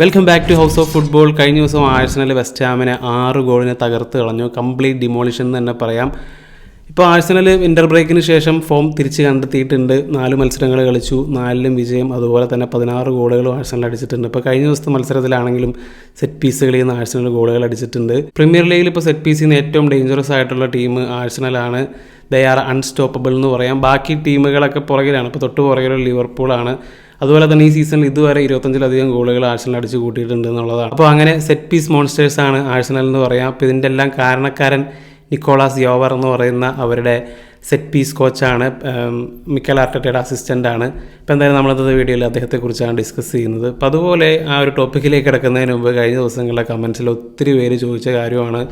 Welcome back to house of football കഴിഞ്ഞ ദിവസം Arsenal west ഹാമിനെ ആറ് ഗോളിനെ തകർത്ത് കളഞ്ഞു. കംപ്ലീറ്റ് ഡിമോളിഷൻ എന്ന് തന്നെ പറയാം. ഇപ്പോൾ ആഴ്സണൽ ഇന്റർ ബ്രേക്കിന് ശേഷം ഫോം തിരിച്ച് കണ്ടെത്തിയിട്ടുണ്ട്. നാല് മത്സരങ്ങൾ കളിച്ചു. നാലിലും വിജയം അതുപോലെ തന്നെ പതിനാറ് ഗോളുകളും ആഴ്സണൽ അടിച്ചിട്ടുണ്ട്. ഇപ്പോൾ കഴിഞ്ഞ ദിവസത്തെ മത്സരത്തിലാണെങ്കിലും സെറ്റ് പീസുകളിൽ നിന്ന് ആഴ്സണൽ ഗോളുകൾ അടിച്ചിട്ടുണ്ട്. പ്രീമിയർ ലീഗിൽ ഇപ്പോൾ സെറ്റ് പീസിൽ നിന്ന് ഏറ്റവും ഡേഞ്ചറസ് ആയിട്ടുള്ള ടീം ആഴ്സണലാണ്. ദേ ആർ അൺസ്റ്റോപ്പബിൾ എന്ന് പറയാം. ബാക്കി ടീമുകളൊക്കെ പുറകിലാണ്. ഇപ്പോൾ തൊട്ട് പുറകിലുള്ള ലിവർപൂളാണ് അതുപോലെ തന്നെ ഈ സീസണിൽ ഇതുവരെ ഇരുപത്തഞ്ചിലധികം ഗോളുകൾ ആഴ്സണൽ അടിച്ച് കൂട്ടിയിട്ടുണ്ട് എന്നുള്ളതാണ്. അപ്പോൾ അങ്ങനെ സെറ്റ് പീസ് മോൺസ്റ്റേഴ്സ് ആണ് ആഴ്സണൽ എന്ന് പറയാം. അപ്പോൾ ഇതിന്റെ എല്ലാം കാരണക്കാരൻ നിക്കോളാസ് യോവർ എന്ന് പറയുന്ന അവരുടെ സെറ്റ് പീസ് കോച്ചാണ് മിക്കൽ ആർട്ടറ്റയുടെ അസിസ്റ്റന്റ് ആണ്. ഇപ്പോൾ എന്തായാലും നമ്മളത് വീഡിയോയിൽ അദ്ദേഹത്തെക്കുറിച്ചാണ് ഡിസ്കസ് ചെയ്യുന്നത്. അപ്പോൾ അതുപോലെ ആ ഒരു ടോപ്പിക്കിലേക്ക് കിടക്കുന്നതിന് മുമ്പ് കഴിഞ്ഞ ദിവസങ്ങളിലെ കമൻസിൽ ഒത്തിരി പേര് ചോദിച്ച കാര്യമാണ്.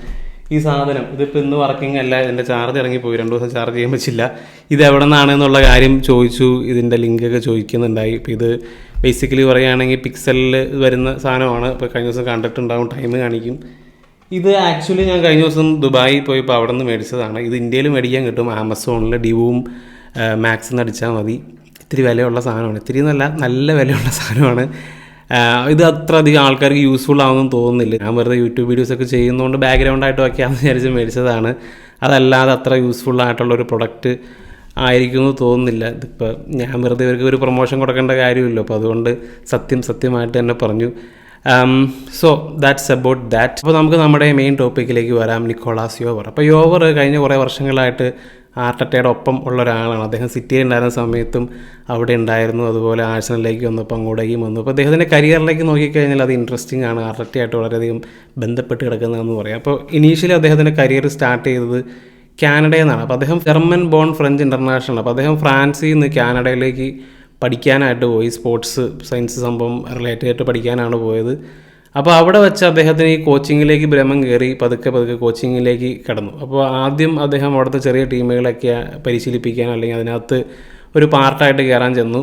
ഈ സാധനം. ഇതിപ്പോൾ ഇന്ന് വർക്കിംഗ് അല്ല ഇതിന്റെ ചാർജ് ഇറങ്ങിപ്പോയി. രണ്ട് ദിവസം ചാർജ് ചെയ്യാൻ പറ്റില്ല. ഇത് എവിടെ നിന്നാണ് എന്നുള്ള കാര്യം ചോദിച്ചു. ഇതിന്റെ ലിങ്കൊക്കെ ചോദിക്കുന്നുണ്ടായി. ഇപ്പോൾ ഇത് ബേസിക്കലി പറയുകയാണെങ്കിൽ പിക്സലിൽ വരുന്ന സാധനമാണ്. ഇപ്പോൾ കഴിഞ്ഞ ദിവസം കണ്ടിട്ടുണ്ടാവും. ടൈം കാണിക്കും. ഇത് ആക്ച്വലി ഞാൻ കഴിഞ്ഞ ദിവസം ദുബായി പോയപ്പോൾ അവിടെ നിന്ന് മേടിച്ചതാണ്. ഇത് ഇന്ത്യയിൽ മേടിക്കാൻ കിട്ടും. ആമസോണിൽ ഡിവും മാക്സ് എന്ന് അടിച്ചാൽ മതി. ഇത്തിരി വിലയുള്ള സാധനമാണ്. ഇത്തിരി എന്നല്ല നല്ല വിലയുള്ള സാധനമാണ്. ഇത് അത്ര അധികം ആൾക്കാർക്ക് യൂസ്ഫുൾ ആവുമെന്ന് തോന്നുന്നില്ല. ഞാൻ വെറുതെ യൂട്യൂബ് വീഡിയോസ് ഒക്കെ ചെയ്യുന്നതുകൊണ്ട് ബാക്ക്ഗ്രൗണ്ട് ആയിട്ട് വയ്ക്കാമെന്ന് വിചാരിച്ച് മേടിച്ചതാണ്. അതല്ലാതെ അത്ര യൂസ്ഫുൾ ആയിട്ടുള്ള ഒരു പ്രൊഡക്റ്റ് ആയിരിക്കും എന്ന് തോന്നുന്നില്ല. ഇതിപ്പോൾ ഞാൻ വെറുതെ ഇവർക്ക് ഒരു പ്രൊമോഷൻ കൊടുക്കേണ്ട കാര്യമില്ല. അപ്പോൾ അതുകൊണ്ട് സത്യം സത്യമായിട്ട് തന്നെ പറഞ്ഞു. സോ ദാറ്റ്സ് അബൌട്ട് ദാറ്റ് അപ്പോൾ നമുക്ക് നമ്മുടെ മെയിൻ ടോപ്പിക്കിലേക്ക് വരാം നിക്കോളാസ് യോവർ അപ്പോൾ യോവർ കഴിഞ്ഞ കുറേ വർഷങ്ങളായിട്ട് ആർട്ടറ്റയുടെ ഒപ്പം ഉള്ള ഒരാളാണ്. അദ്ദേഹം സിറ്റിയിൽ ഉണ്ടായിരുന്ന സമയത്തും അവിടെ ഉണ്ടായിരുന്നു. അതുപോലെ ആഴ്സണലിലേക്ക് വന്നപ്പോൾ അങ്ങോട്ടേക്കും വന്നു. അപ്പോൾ അദ്ദേഹത്തിന്റെ കരിയറിലേക്ക് നോക്കിക്കഴിഞ്ഞാൽ അത് ഇൻട്രസ്റ്റിംഗ് ആണ്. ആർട്ടറ്റയായിട്ട് വളരെയധികം ബന്ധപ്പെട്ട് കിടക്കുന്നതെന്ന് പറയാം. അപ്പോൾ ഇനീഷ്യലി അദ്ദേഹത്തിന്റെ കരിയർ സ്റ്റാർട്ട് ചെയ്തത് കാനഡയിൽ നിന്നാണ്. അപ്പോൾ അദ്ദേഹം ജർമ്മൻ ബോൺ ഫ്രഞ്ച് ഇന്റർനാഷണൽ അപ്പോൾ അദ്ദേഹം ഫ്രാൻസിൽ നിന്ന് കാനഡയിലേക്ക് പഠിക്കാനായിട്ട് പോയി. സ്പോർട്സ് സയൻസ് സംഭവം റിലേറ്റഡ് ആയിട്ട് പഠിക്കാനാണ് പോയത്. അപ്പോൾ അവിടെ വെച്ച് അദ്ദേഹത്തിന് ഈ കോച്ചിങ്ങിലേക്ക് ഭ്രമം കയറി പതുക്കെ പതുക്കെ കോച്ചിങ്ങിലേക്ക് കടന്നു. അപ്പോൾ ആദ്യം അദ്ദേഹം അവിടുത്തെ ചെറിയ ടീമുകളൊക്കെ പരിശീലിപ്പിക്കാൻ അല്ലെങ്കിൽ അതിനകത്ത് ഒരു പാർട്ടായിട്ട് കയറാൻ ചെന്നു.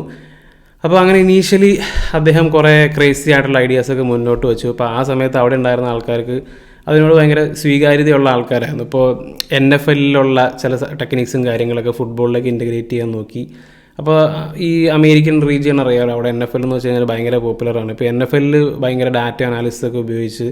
അപ്പോൾ അങ്ങനെ ഇനീഷ്യലി അദ്ദേഹം കുറേ ക്രേസി ആയിട്ടുള്ള ഐഡിയാസൊക്കെ മുന്നോട്ട് വെച്ചു. അപ്പോൾ ആ സമയത്ത് അവിടെ ഉണ്ടായിരുന്ന ആൾക്കാർക്ക് അതിനോട് ഭയങ്കര സ്വീകാര്യതയുള്ള ആൾക്കാരായിരുന്നു. ഇപ്പോൾ എൻ എഫ് എല്ലിലുള്ള ചില ടെക്നിക്സും കാര്യങ്ങളൊക്കെ ഫുട്ബോളിലേക്ക് ഇന്റഗ്രേറ്റ് ചെയ്യാൻ നോക്കി. അപ്പോൾ ഈ അമേരിക്കൻ റീജിയൻ അറിയാമല്ലോ അവിടെ എൻ എഫ് എൽ എന്ന് വെച്ച് കഴിഞ്ഞാൽ ഭയങ്കര പോപ്പുലറാണ് ഇപ്പോൾ എൻ എഫ് എല്ലിൽ ഭയങ്കര ഡാറ്റ അനാലിസിസ് ഒക്കെ ഉപയോഗിച്ച്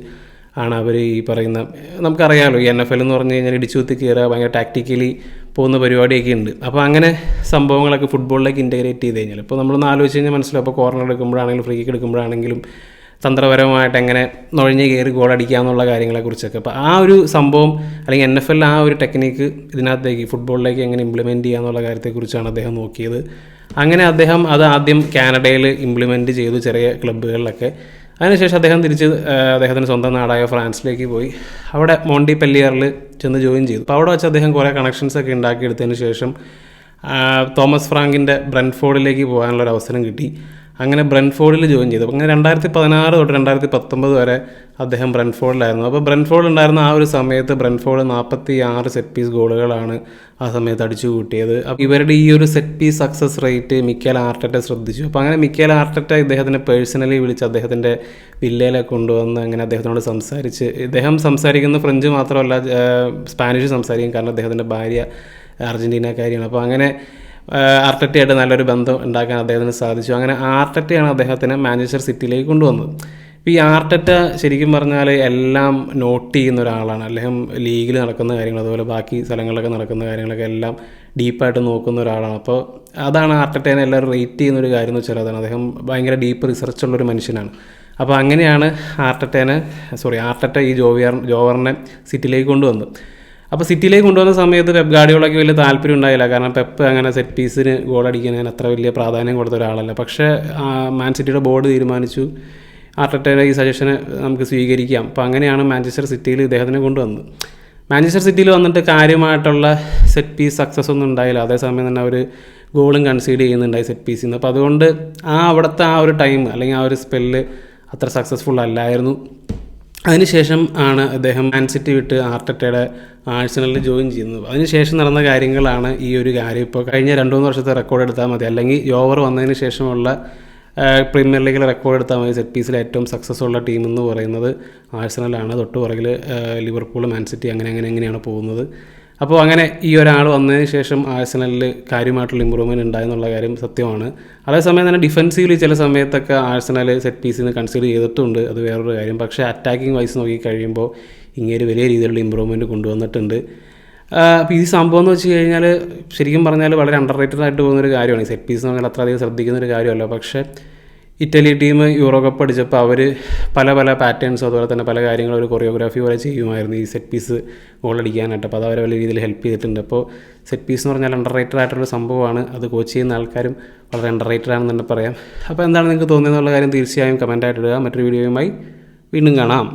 ആണ് അവർ ഈ പറയുന്ന നമുക്കറിയാമല്ലോ ഈ എൻ എഫ് എൽ എന്ന് പറഞ്ഞു കഴിഞ്ഞാൽ ഇടിച്ചു കുത്തി കയറുക ഭയങ്കര ടാക്ടിക്കലി പോകുന്ന പരിപാടിയൊക്കെ ഉണ്ട്. അപ്പോൾ അങ്ങനെ സംഭവങ്ങളൊക്കെ ഫുട്ബോളിലേക്ക് ഇന്റഗ്രേറ്റ് ചെയ്ത് കഴിഞ്ഞാൽ ഇപ്പോൾ നമ്മളൊന്ന് ആലോചിച്ച് കഴിഞ്ഞാൽ മനസ്സിലാവും. അപ്പോൾ കോർണർ എടുക്കുമ്പോഴാണെങ്കിലും ഫ്രീ കിക്ക് എടുക്കുമ്പോഴാണെങ്കിലും തന്ത്രപരമായിട്ട് എങ്ങനെ നുഴഞ്ഞ് കയറി ഗോളടിക്കുക എന്നുള്ള കാര്യങ്ങളെക്കുറിച്ചൊക്കെ അപ്പോൾ ആ ഒരു സംഭവം അല്ലെങ്കിൽ എൻ എഫ് എൽ ആ ഒരു ടെക്നിക്ക് ഇതിനകത്തേക്ക് ഫുട്ബോളിലേക്ക് എങ്ങനെ ഇംപ്ലിമെന്റ് ചെയ്യുക എന്നുള്ള കാര്യത്തെക്കുറിച്ചാണ് അദ്ദേഹം നോക്കിയത്. അങ്ങനെ അദ്ദേഹം അത് ആദ്യം കാനഡയിൽ ഇംപ്ലിമെന്റ് ചെയ്തു ചെറിയ ക്ലബ്ബുകളിലൊക്കെ. അതിനുശേഷം അദ്ദേഹം തിരിച്ച് അദ്ദേഹത്തിന്റെ സ്വന്തം നാടായ ഫ്രാൻസിലേക്ക് പോയി. അവിടെ മോണ്ടി പെല്ലിയറിൽ ചെന്ന് ജോയിൻ ചെയ്തു. അപ്പോൾ അവിടെ വെച്ച് അദ്ദേഹം കുറേ കണക്ഷൻസൊക്കെ ഉണ്ടാക്കിയെടുത്തതിന് ശേഷം തോമസ് ഫ്രാങ്കിന്റെ ബ്രൻഫോർഡിലേക്ക് പോകാനുള്ള ഒരു അവസരം കിട്ടി. അങ്ങനെ ബ്രൻഫോർഡിൽ ജോയിൻ ചെയ്തു. അങ്ങനെ രണ്ടായിരത്തി പതിനാറ് തൊട്ട് രണ്ടായിരത്തി പത്തൊമ്പത് വരെ അദ്ദേഹം ബ്രൻഫോർഡിലായിരുന്നു. അപ്പോൾ ബ്രൻഫോർഡ് ഉണ്ടായിരുന്ന ആ ഒരു സമയത്ത് ബ്രൻഫോർഡ് നാൽപ്പത്തി ആറ് സെറ്റ് പീസ് ഗോളുകളാണ് ആ സമയത്ത് അടിച്ചു കൂട്ടിയത്. അപ്പോൾ ഇവരുടെ ഈ ഒരു set piece success rate Mikel Arteta ശ്രദ്ധിച്ചു. അപ്പോൾ അങ്ങനെ മിക്കേൽ ആർട്ടറ്റ ഇദ്ദേഹത്തിനെ പേഴ്സണലി വിളിച്ച് അദ്ദേഹത്തിന്റെ വില്ലയിലെ കൊണ്ടുവന്ന് അങ്ങനെ അദ്ദേഹത്തിനോട് സംസാരിച്ച് ഇദ്ദേഹം സംസാരിക്കുന്ന ഫ്രഞ്ച് മാത്രമല്ല സ്പാനിഷ് സംസാരിക്കും. കാരണം അദ്ദേഹത്തിന്റെ ഭാര്യ അർജന്റീനക്കാരിയാണ് അപ്പോൾ അങ്ങനെ ആർട്ടറ്റയായിട്ട് നല്ലൊരു ബന്ധം ഉണ്ടാക്കാൻ അദ്ദേഹത്തിന് സാധിച്ചു. അങ്ങനെ ആർട്ടറ്റയാണ് അദ്ദേഹത്തിന് മാഞ്ചസ്റ്റർ സിറ്റിയിലേക്ക് കൊണ്ടുവന്നത്. ഈ ആർട്ടറ്റ ശരിക്കും പറഞ്ഞാൽ എല്ലാം നോട്ട് ചെയ്യുന്ന ഒരാളാണ്. അദ്ദേഹം ലീഗിൽ നടക്കുന്ന കാര്യങ്ങൾ അതുപോലെ ബാക്കി സ്ഥലങ്ങളിലൊക്കെ നടക്കുന്ന കാര്യങ്ങളൊക്കെ എല്ലാം ഡീപ്പായിട്ട് നോക്കുന്ന ഒരാളാണ്. അപ്പോൾ അതാണ് ആർട്ടറ്റേനെ എല്ലാവരും റേറ്റ് ചെയ്യുന്ന ഒരു കാര്യം എന്ന് വെച്ചാൽ അതാണ്. അദ്ദേഹം ഭയങ്കര ഡീപ്പ് റിസർച്ച് ഉള്ള ഒരു മനുഷ്യനാണ്. അപ്പോൾ അങ്ങനെയാണ് ആർട്ടറ്റേനെ സോറി ആർട്ടറ്റ ഈ ജോവിയർ ജോവറിനെ സിറ്റിയിലേക്ക് കൊണ്ടുവന്നത്. അപ്പോൾ സിറ്റിയിലേക്ക് കൊണ്ടുവന്ന സമയത്ത് പെപ്പ് ഗാഡിയോളൊക്കെ വലിയ താല്പര്യം ഉണ്ടായില്ല. കാരണം പെപ്പ് അങ്ങനെ സെറ്റ് പീസിന് ഗോൾ അടിക്കുന്നതിന് അത്ര വലിയ പ്രാധാന്യം കൊടുത്ത ഒരാളല്ല. പക്ഷേ മാൻ സിറ്റിയുടെ ബോർഡ് തീരുമാനിച്ചു. ആർട്ടറ്റയുടെ ഈ സജഷനെ നമുക്ക് സ്വീകരിക്കാം. അപ്പോൾ അങ്ങനെയാണ് മാഞ്ചസ്റ്റർ സിറ്റിയിൽ ഇദ്ദേഹത്തിനെ കൊണ്ടുവന്നത്. മാഞ്ചസ്റ്റർ സിറ്റിയിൽ വന്നിട്ട് കാര്യമായിട്ടുള്ള സെറ്റ് പീസ് സക്സസ് ഒന്നും ഉണ്ടായില്ല. അതേസമയം തന്നെ അവർ ഗോളും കൺസീഡ് ചെയ്യുന്നുണ്ടായി സെറ്റ് പീസിൽ നിന്ന് അപ്പോൾ അതുകൊണ്ട് ആ അവിടുത്തെ ആ ഒരു ടൈം അല്ലെങ്കിൽ ആ ഒരു സ്പെല്ല് അത്ര സക്സസ്ഫുൾ അല്ലായിരുന്നു. അതിനുശേഷം ആണ് അദ്ദേഹം മാൻസിറ്റി വിട്ട് ആർട്ടറ്റയുടെ ആഴ്സണലിൽ ജോയിൻ ചെയ്യുന്നത്. അതിനുശേഷം നടന്ന കാര്യങ്ങളാണ് ഈ ഒരു കാര്യം. ഇപ്പോൾ കഴിഞ്ഞ രണ്ട് മൂന്ന് വർഷത്തെ റെക്കോർഡ് എടുത്താൽ മതി. അല്ലെങ്കിൽ യോവർ വന്നതിന് ശേഷമുള്ള പ്രീമിയർ ലീഗിൽ റെക്കോർഡ് എടുത്താൽ മതി. സെറ്റ് പീസിൽ ഏറ്റവും സക്സസ് ഉള്ള ടീം എന്ന് പറയുന്നത് ആഴ്സണലാണ്. തൊട്ട് പുറകിൽ ലിവർപൂൾ മാൻസിറ്റി അങ്ങനെ അങ്ങനെ അങ്ങനെയാണ് പോകുന്നത്. അപ്പോൾ അങ്ങനെ ഈ ഒരാൾ വന്നതിന് ശേഷം ആഴ്സണലിൽ കാര്യമായിട്ടുള്ള ഇമ്പ്രൂവ്മെന്റ് ഉണ്ടായെന്നുള്ള കാര്യം സത്യമാണ്. അതേസമയം തന്നെ ഡിഫൻസീവ്ലി ചില സമയത്തൊക്കെ ആഴ്സണൽ സെറ്റ് പീസിന് കൺസിഡർ ചെയ്തിട്ടുണ്ട്. അത് വേറൊരു കാര്യം. പക്ഷേ അറ്റാക്കിംഗ് വൈസ് നോക്കി കഴിയുമ്പോൾ ഇങ്ങനെ വലിയ രീതിയിലുള്ള ഇമ്പ്രൂവ്മെന്റ് കൊണ്ടുവന്നിട്ടുണ്ട്. അപ്പോൾ ഈ സംഭവം എന്ന് വെച്ച് കഴിഞ്ഞാൽ ശരിക്കും പറഞ്ഞാൽ വളരെ അണ്ടർ റേറ്റഡ് ആയിട്ട് പോകുന്നൊരു കാര്യമാണ്. സെറ്റ് പീസ് എന്ന് പറഞ്ഞാൽ അത്ര അധികം ശ്രദ്ധിക്കുന്ന ഒരു കാര്യമല്ല. പക്ഷേ ഇറ്റലി ടീം യൂറോ കപ്പ് അടിച്ചപ്പോൾ അവർ പല പല പാറ്റേൺസ് അതുപോലെ തന്നെ പല കാര്യങ്ങളും ഒരു കൊറിയോഗ്രാഫി പോലെ ചെയ്യുമായിരുന്നു ഈ സെറ്റ് പീസ് ഗോളടിക്കാനായിട്ട് അപ്പോൾ അത് അവരെ വലിയ രീതിയിൽ ഹെൽപ്പ് ചെയ്തിട്ടുണ്ട്. അപ്പോൾ സെറ്റ് പീസ് എന്ന് പറഞ്ഞാൽ അണ്ടർ റേറ്റഡ് ആയിട്ടുള്ള സംഭവമാണ്. അത് കോച്ച് ചെയ്യുന്ന ആൾക്കാരും വളരെ അണ്ടർ റേറ്റഡ് ആണെന്ന് തന്നെ പറയാം. അപ്പോൾ എന്താണ് നിങ്ങൾക്ക് തോന്നിയെന്നുള്ള കാര്യം തീർച്ചയായും കമന്റായിട്ട് ഇടുക. മറ്റൊരു വീഡിയോയുമായി വീണ്ടും കാണാം.